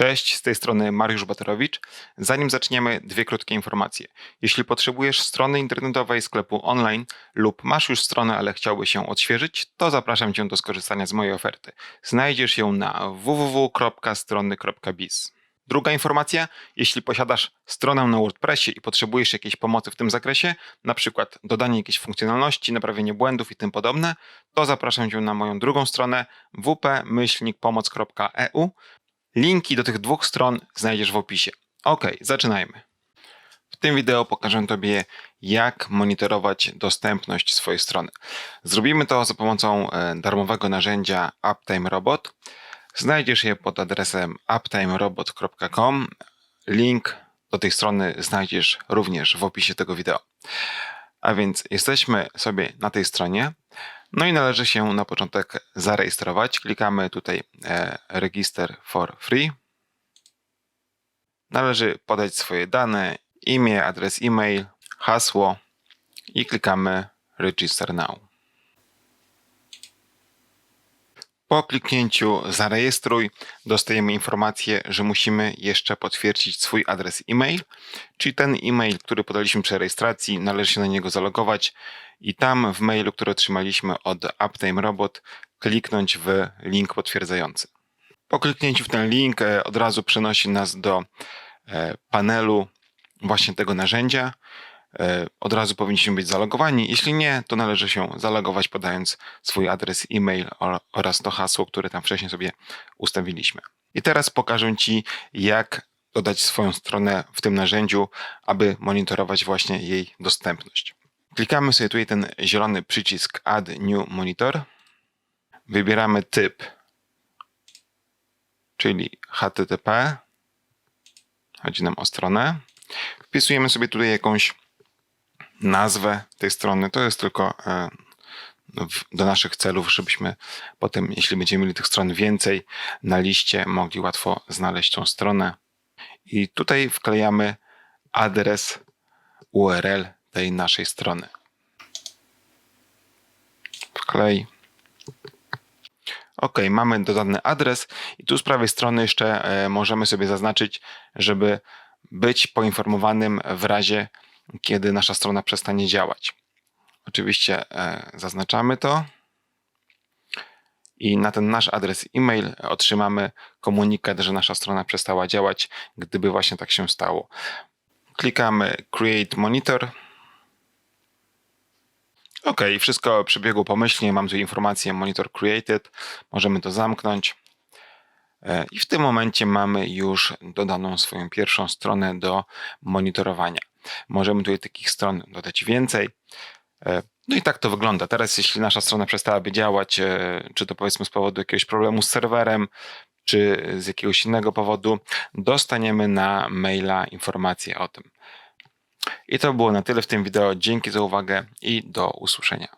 Cześć, z tej strony Mariusz Baterowicz. Zanim zaczniemy, dwie krótkie informacje. Jeśli potrzebujesz strony internetowej, sklepu online lub masz już stronę, ale chciałbyś ją odświeżyć, to zapraszam Cię do skorzystania z mojej oferty. Znajdziesz ją na www.strony.biz. Druga informacja, jeśli posiadasz stronę na WordPressie i potrzebujesz jakiejś pomocy w tym zakresie, na przykład dodanie jakiejś funkcjonalności, naprawienie błędów i tym podobne, to zapraszam Cię na moją drugą stronę wp-pomoc.eu. Linki do tych dwóch stron znajdziesz w opisie. Ok, zaczynajmy. W tym wideo pokażę Tobie, jak monitorować dostępność swojej strony. Zrobimy to za pomocą e, darmowego narzędzia Uptime Robot. Znajdziesz je pod adresem uptimerobot.com. Link do tej strony znajdziesz również w opisie tego wideo. A więc jesteśmy sobie na tej stronie. No i należy się na początek zarejestrować. Klikamy tutaj e, Register for Free. Należy podać swoje dane, imię, adres e-mail, hasło i klikamy Register Now. Po kliknięciu zarejestruj dostajemy informację, że musimy jeszcze potwierdzić swój adres e-mail, czyli ten e-mail, który podaliśmy przy rejestracji, należy się na niego zalogować i tam w mailu, który otrzymaliśmy od Uptime Robot, kliknąć w link potwierdzający. Po kliknięciu w ten link e, od razu przenosi nas do e, panelu właśnie tego narzędzia. E, Od razu powinniśmy być zalogowani. Jeśli nie, to należy się zalogować podając swój adres e-mail oraz to hasło, które tam wcześniej sobie ustawiliśmy. I teraz pokażę Ci, jak dodać swoją stronę w tym narzędziu, aby monitorować właśnie jej dostępność. Klikamy sobie tutaj ten zielony przycisk Add New Monitor. Wybieramy typ, czyli HTTP. Chodzi nam o stronę. Wpisujemy sobie tutaj jakąś nazwę tej strony. To jest tylko e, w- do naszych celów, żebyśmy potem, jeśli będziemy mieli tych stron więcej na liście, mogli łatwo znaleźć tą stronę. I tutaj wklejamy adres URL tej naszej strony. Wklej. OK, mamy dodany adres i tu z prawej strony jeszcze e, możemy sobie zaznaczyć, żeby być poinformowanym w razie, kiedy nasza strona przestanie działać. Oczywiście e, zaznaczamy to i na ten nasz adres e-mail otrzymamy komunikat, że nasza strona przestała działać, gdyby właśnie tak się stało. Klikamy Create Monitor. OK, wszystko przebiegło pomyślnie. Mam tu informację Monitor Created. Możemy to zamknąć. E, I w tym momencie mamy już dodaną swoją pierwszą stronę do monitorowania. Możemy tutaj takich stron dodać więcej. E, No i tak to wygląda. Teraz, jeśli nasza strona przestałaby działać, e, czy to powiedzmy z powodu jakiegoś problemu z serwerem, czy z jakiegoś innego powodu, dostaniemy na maila informację o tym. I to było na tyle w tym wideo. Dzięki za uwagę i do usłyszenia.